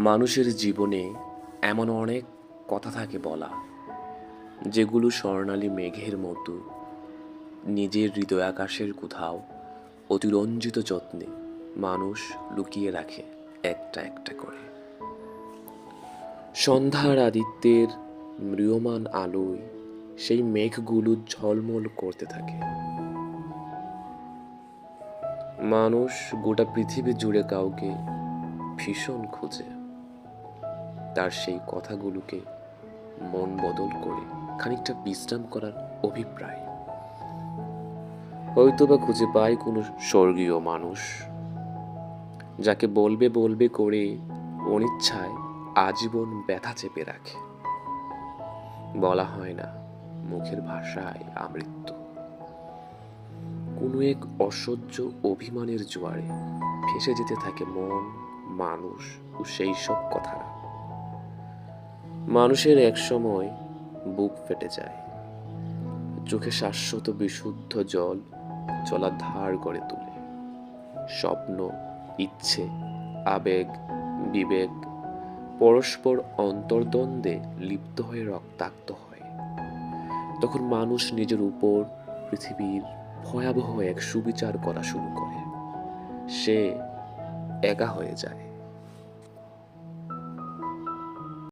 মানুষের জীবনে এমন অনেক কথা থাকে বলা, যেগুলো স্বর্ণালী মেঘের মতো, নিজের হৃদয় আকাশের কোথাও অতিরঞ্জিত যত্নে মানুষ লুকিয়ে রাখে একটা একটা করে। সন্ধ্যার আদিত্যের মৃয়মান আলোয় সেই মেঘগুলো ঝলমল করতে থাকে। মানুষ গোটা পৃথিবী জুড়ে কাউকে ভীষণ খুঁজে। তার সেই কথাগুলোকে মন বদল করে খানিকটা বিশ্রাম করার অভিপ্রায়। হয়তোবা খুঁজে পায় কোনো স্বর্গীয় মানুষ, যাকে বলবে বলবে করে অনিচ্ছায় আজীবন ব্যথা চেপে রাখে। বলা হয় না, মুখের ভাষায় আমৃত্যু। কোনো এক অসহ্য অভিমানের জোয়ারে ভেসে যেতে থাকে মন, মানুষ ও সেই সব কথারা। মানুষের এক সময় বুক ফেটে যায়। চোখে শাশ্বত বিশুদ্ধ জল চলা ধার করে তুলে। স্বপ্ন, ইচ্ছে, আবেগ, বিবেক পরস্পর অন্তর্দ্বন্দ্বে লিপ্ত হয়ে রক্তাক্ত হয়। তখন মানুষ নিজের উপর পৃথিবীর ভয়াবহ এক সুবিচার করা শুরু করে। সে একা হয়ে যায়।